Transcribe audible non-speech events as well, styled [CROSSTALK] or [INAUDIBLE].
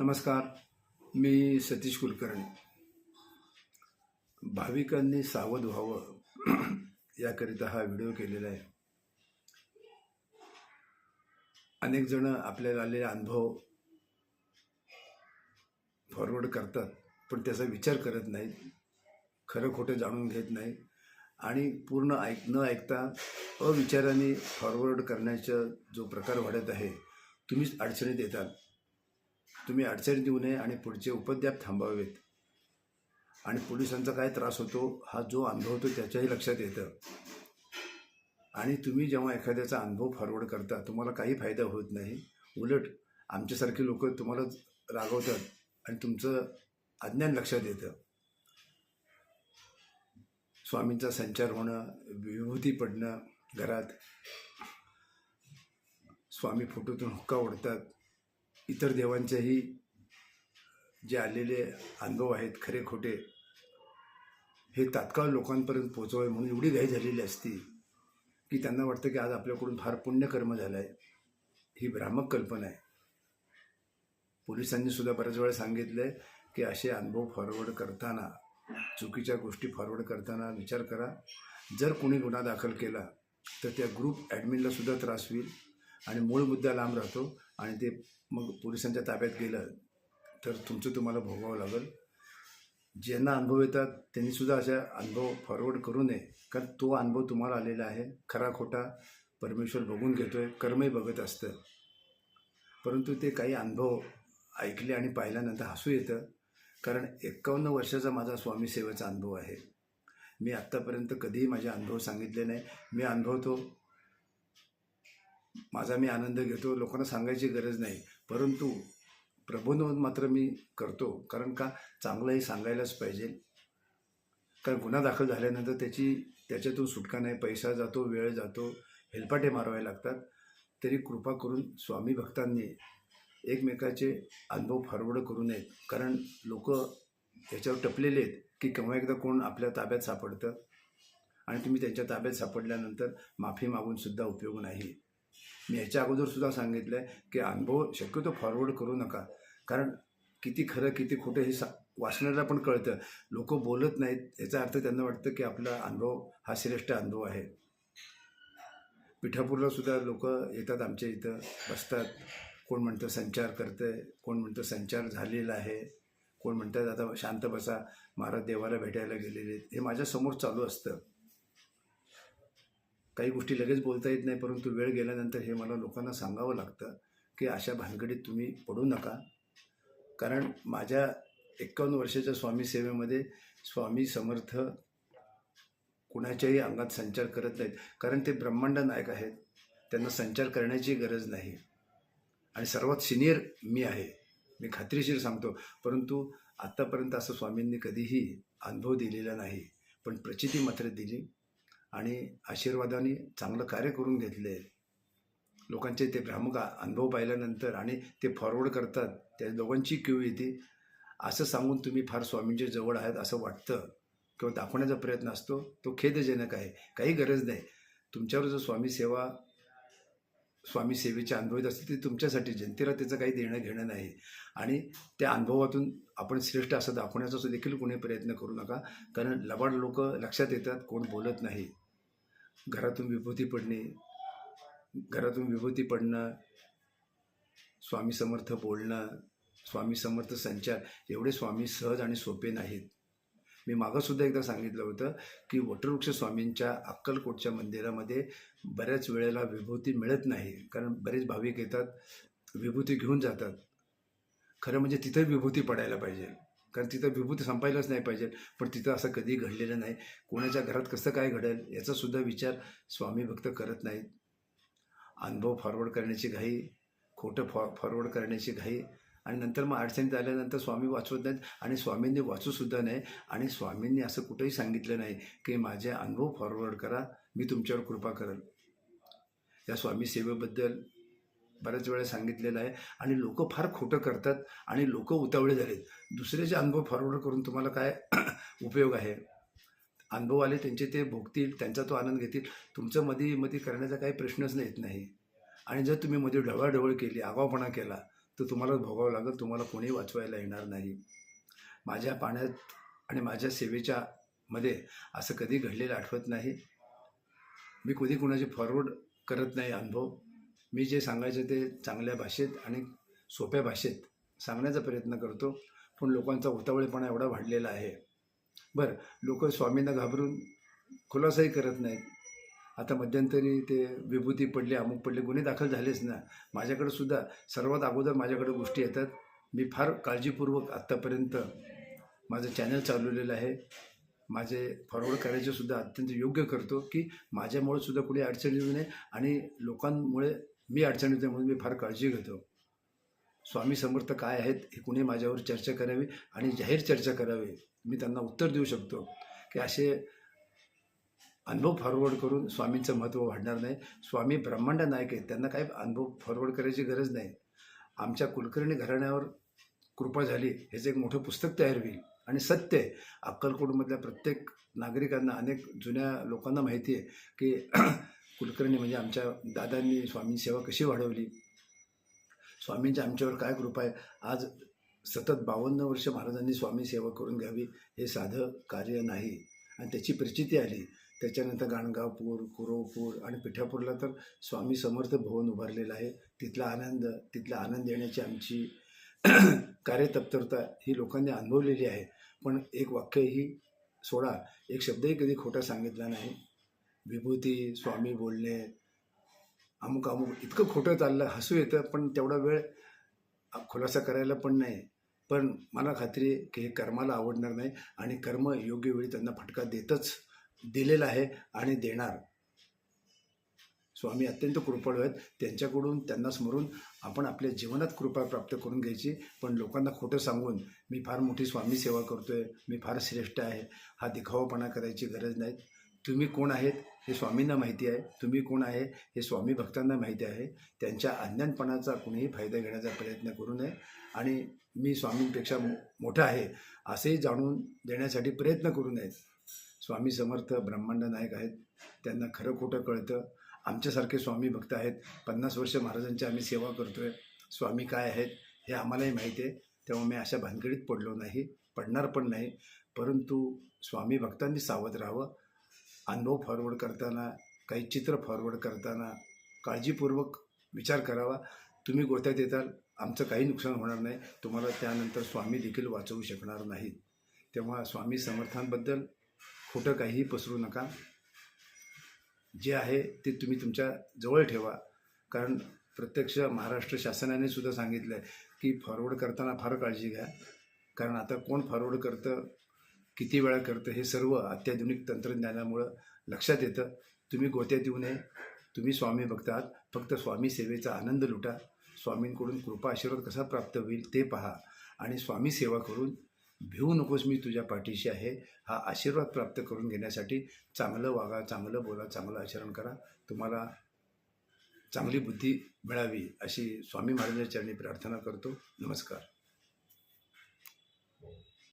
नमस्कार मी सतीश कुलकर्णी. भाविकांनी सावध व्हावं [CLEARS THROAT] याकरिता हा व्हिडिओ केलेला आहे. अनेक जण आपल्याला आलेले अनुभव फॉरवर्ड करतात पण त्याचा विचार करत नाहीत. खरं खोटं जाणून घेत नाही आणि पूर्ण ऐक न ऐकता अविचाराने फॉरवर्ड करण्याचा जो प्रकार वाढत आहे तुम्हीच अडचणीत येतात. तुम्ही अडचणी देऊ नये आणि पुढचे उपद्याप थांबावेत. आणि पोलिसांचा काय त्रास होतो हा जो अनुभव होतो त्याच्याही लक्षात येतं. आणि तुम्ही जेव्हा एखाद्याचा अनुभव फॉरवर्ड करता तुम्हाला काही फायदा होत नाही. उलट आमच्यासारखे लोक तुम्हाला रागवतात आणि तुमचं अज्ञान लक्षात येतं. स्वामींचा संचार होणं विभूती पडणं घरात स्वामी फोटोतून हुक्का ओढतात. इतर देवांचेही जे आलेले अनुभव आहेत खरे खोटे हे तात्काळ लोकांपर्यंत पोचवावे म्हणून एवढी घाई झालेली असती की त्यांना वाटतं की आज आपल्याकडून फार पुण्यकर्म झालं आहे ही भ्रामक कल्पना आहे. पोलिसांनी सुद्धा बऱ्याच वेळा सांगितलं आहे की असे अनुभव फॉरवर्ड करताना चुकीच्या गोष्टी फॉरवर्ड करताना विचार करा. जर कोणी गुन्हा दाखल केला तर त्या ग्रुप ॲडमिनला सुद्धा त्रास होईल आणि मूळ मुद्दा लांब राहतो आणि ते मग पोलिसांच्या ताब्यात गेलं तर तुमचं तुम्हाला भोगावं लागेल. ज्यांना अनुभव येतात त्यांनीसुद्धा अशा अनुभव फॉरवर्ड करू नये कारण तो अनुभव तुम्हाला आलेला आहे. खरा खोटा परमेश्वर बघून घेतो आहे कर्मही बघत असतं. परंतु ते काही अनुभव ऐकले आणि पाहिल्यानंतर हसू येतं कारण एकावन्न वर्षाचा माझा स्वामी सेवेचा अनुभव आहे. मी आत्तापर्यंत कधीही माझे अनुभव सांगितले नाही. मी अनुभवतो माझा मी आनंद घेतो लोकांना सांगायची गरज नाही. परंतु प्रबोधन मात्र मी करतो कारण का चांगलंही सांगायलाच पाहिजे. कारण गुन्हा दाखल झाल्यानंतर त्याची त्याच्यातून सुटका नाही पैसा जातो वेळ जातो हेलपाटे मारवावे लागतात. तरी कृपा करून स्वामी भक्तांनी एकमेकाचे अनुभव फारवड करू नयेत. कारण लोक याच्यावर टपलेले आहेत की केव्हा एकदा कोण आपल्या ताब्यात सापडतं. आणि तुम्ही त्यांच्या ताब्यात सापडल्यानंतर माफी मागूनसुद्धा उपयोग नाही. मी याच्या अगोदर सुद्धा सांगितलं आहे की अनुभव शक्यतो फॉरवर्ड करू नका. कारण किती खरं किती खोटं हे सा वाचणाऱ्याला पण कळतं. लोक बोलत नाहीत याचा अर्थ त्यांना वाटतं की आपला अनुभव हा श्रेष्ठ अनुभव आहे. पिठापूरला सुद्धा लोक येतात आमच्या इथं बसतात. कोण म्हणतं संचार करतं आहे कोण म्हणतं संचार झालेला आहे कोण म्हणतात आता शांत बसा महाराज देवाला भेटायला गेलेले आहेत. हे माझ्यासमोर चालू असतं. काही गोष्टी लगेच बोलता येत नाही परंतु वेळ गेल्यानंतर हे मला लोकांना सांगावं लागतं की अशा भानगडीत तुम्ही पडू नका. कारण माझ्या एकावन्न वर्षाच्या स्वामी सेवेमध्ये स्वामी समर्थ कुणाच्याही अंगात संचार करत नाहीत. कारण ते ब्रह्मांड नायक आहेत. त्यांना संचार करण्याची गरज नाही. आणि सर्वात सिनियर मी आहे. मी खात्रीशीर सांगतो. परंतु आत्तापर्यंत असं स्वामींनी कधीही अनुभव दिलेला नाही. पण प्रचिती मात्र दिली. आणि आशीर्वादाने चांगलं कार्य करून घेतले. लोकांचे ते भ्रामक अनुभव पाहिल्यानंतर आणि ते फॉरवर्ड करतात त्या दोघांची क्यू येते. असं सांगून तुम्ही फार स्वामींच्या जवळ आहात असं वाटतं किंवा दाखवण्याचा प्रयत्न असतो तो खेदजनक आहे काही गरज नाही. तुमच्यावर जर स्वामी सेवा स्वामी सेवेचे अनुभव येत असतील ते तुमच्यासाठी जनतेला त्याचं काही देणं घेणं नाही. आणि त्या अनुभवातून आपण श्रेष्ठ असं दाखवण्याचा देखील कोणी प्रयत्न करू नका. कारण लबाड लोक लक्षात येतात कोण बोलत नाही. घरातून विभूती पडणे घरातून विभूती पडणं स्वामी समर्थ बोलणं स्वामी समर्थ संचार एवढे स्वामी सहज आणि सोपे नाहीत. मी मागंसुद्धा एकदा सांगितलं होतं की वटवृक्ष स्वामींच्या अक्कलकोटच्या मंदिरामध्ये बऱ्याच वेळेला विभूती मिळत नाही. कारण बरेच भाविक येतात विभूती घेऊन जातात. खरं म्हणजे तिथं विभूती पडायला पाहिजे. कारण तिथं विभूती संपायलाच नाही पाहिजे. पण तिथं असं कधी घडलेलं नाही. कोणाच्या घरात कसं काय घडेल याचासुद्धा विचार स्वामी भक्त करत नाहीत. अनुभव फॉरवर्ड करण्याची घाई खोटं फॉ फॉरवर्ड करण्याची घाई आणि नंतर मग अडचणीत आल्यानंतर स्वामी वाचवत नाहीत आणि स्वामींनी वाचूसुद्धा नाही. आणि स्वामींनी असं कुठंही सांगितलं नाही की माझे अनुभव फॉरवर्ड करा. मी तुमच्यावर कृपा करेल. या स्वामी सेवेबद्दल बऱ्याच वेळा सांगितलेलं आहे. आणि लोक फार खोटं करतात आणि लोक उतावळे झालेत. दुसऱ्याचे अनुभव फॉरवर्ड करून तुम्हाला काय [CLEARS THROAT] उपयोग आहे? अनुभव आले त्यांचे ते भोगतील त्यांचा तो आनंद घेतील. तुमचं मध्ये मध्ये करण्याचा काही प्रश्नच येत नाही. आणि जर तुम्ही मध्ये ढवळाढवळ केली आगावपणा केला तर तुम्हालाच भोगावं लागेल तुम्हाला कोणी वाचवायला येणार नाही. माझ्या पाण्यात आणि माझ्या सेवेच्या मध्ये असं कधी घडलेलं आठवत नाही. मी कधी कुणाचे फॉरवर्ड करत नाही अनुभव. मी जे सांगायचं ते चांगल्या भाषेत आणि सोप्या भाषेत सांगण्याचा प्रयत्न करतो. पण लोकांचा उतावळेपणा एवढा वाढलेला आहे. बरं लोक स्वामींना घाबरून खुलासाही करत नाहीत. आता मध्यंतरी ते विभूती पडले अमुक पडले गुन्हे दाखल झालेच ना. माझ्याकडे सुद्धा सर्वात अगोदर माझ्याकडे गोष्टी येतात. मी फार काळजीपूर्वक आत्तापर्यंत माझं चॅनल चालवलेलं आहे. माझे फॉरवर्ड करायचे सुद्धा अत्यंत योग्य करतो की माझ्यामुळे सुद्धा कुणी अडचण येऊ नये आणि लोकांमुळे मी अडचण येते म्हणून मी फार काळजी घेतो. स्वामी समर्थ काय आहेत हे कुणी माझ्यावर चर्चा करावी आणि जाहीर चर्चा करावी मी त्यांना उत्तर देऊ शकतो. की असे अनुभव फॉरवर्ड करून स्वामींचं महत्त्व वाढणार नाही. स्वामी ब्रह्मांड नायक आहेत. त्यांना काही अनुभव फॉरवर्ड करायची गरज नाही. आमच्या कुलकर्णी घराण्यावर कृपा झाली ह्याचं एक मोठं पुस्तक तयार होईल. आणि सत्य आहे. अक्कलकोटमधल्या प्रत्येक नागरिकांना अनेक जुन्या लोकांना माहिती आहे की [CLEARS THROAT] कुलकर्णी म्हणजे आमच्या दादांनी स्वामी सेवा कशी वाढवली? स्वामींची आमच्यावर काय कृपा आहे? आज सतत बावन्न वर्ष महाराजांनी स्वामी सेवा करून घ्यावी हे साधं कार्य नाही. आणि त्याची प्रचिती आली. त्याच्यानंतर गाणगापूर कुरवपूर आणि पिठापूरला तर स्वामी समर्थ भवन उभारलेलं आहे. तिथला आनंद तिथला आनंद देण्याची आमची [CLEARS THROAT] कार्यतप्तरता ही लोकांनी अनुभवलेली आहे. पण एक वाक्यही सोडा. एक शब्दही कधी खोटा सांगितला नाही. विभूती स्वामी बोलणे अमुक अमुक इतकं खोटं चाललं हसू येतं पण तेवढा वेळ खुलासा करायला पण नाही. पण मला खात्री आहे की हे कर्माला आवडणार नाही आणि कर्म योग्य वेळी त्यांना फटका देतच दिलेला आहे आणि देणार. स्वामी अत्यंत कृपळ आहेत. त्यांच्याकडून त्यांना स्मरून आपण आपल्या जीवनात कृपा प्राप्त करून घ्यायची. पण लोकांना खोटं सांगून मी फार मोठी स्वामी सेवा करतो आहे मी फार श्रेष्ठ आहे. हा दिखावापणा करायची गरज नाही. तुम्ही कोण आहेत हे स्वामींना माहिती आहे. तुम्ही कोण आहे हे स्वामी भक्तांना माहिती आहे. त्यांच्या अज्ञानपणाचा कुणीही फायदा घेण्याचा प्रयत्न करू नये. आणि मी स्वामींपेक्षा मो- मोठा आहे असेही जाणून देण्यासाठी प्रयत्न करू नयेत. स्वामी समर्थ ब्रह्मांड नायक आहेत. त्यांना खरं खोटं कळतं. आमच्यासारखे स्वामी भक्त आहेत. पन्नास वर्ष महाराजांची आम्ही सेवा करतोय. स्वामी काय आहेत हे आम्हालाही माहिती आहे. तेव्हा मी अशा भानगडीत पडलो नाही पडणार पण नाही. परंतु स्वामी भक्तांनी सावध राहावं. अनुभव फॉरवर्ड करताना काही चित्र फॉरवर्ड करताना काळजीपूर्वक विचार करावा. तुम्ही गोत्यात येताल आमचं काही नुकसान होणार नाही. तुम्हाला त्यानंतर स्वामी देखील वाचवू शकणार नाहीत. तेव्हा स्वामी समर्थांबद्दल खोटं काहीही पसरू नका. जे आहे ते तुम्ही तुमच्या जवळ ठेवा. कारण प्रत्यक्ष महाराष्ट्र शासनाने सुद्धा सांगितलं आहे की फॉरवर्ड करताना फार काळजी घ्या. कारण आता कोण फॉरवर्ड करतं किती वेळा करतं हे सर्व अत्याधुनिक तंत्रज्ञानामुळं लक्षात येतं. तुम्ही गोत्यात येऊ नये. तुम्ही स्वामी भक्त आहात फक्त स्वामी सेवेचा आनंद लुटा. स्वामींकडून कृपा आशीर्वाद कसा प्राप्त होईल ते पहा. आणि स्वामी सेवा करून भिवू नकोस मी तुझ्या पाठीशी आहे. हा आशीर्वाद प्राप्त करून घेण्यासाठी चांगलं वागा चांगलं बोला चांगलं आचरण करा. तुम्हाला चांगली बुद्धी मिळावी अशी स्वामी महाराजांच्या चरणी प्रार्थना करतो. नमस्कार.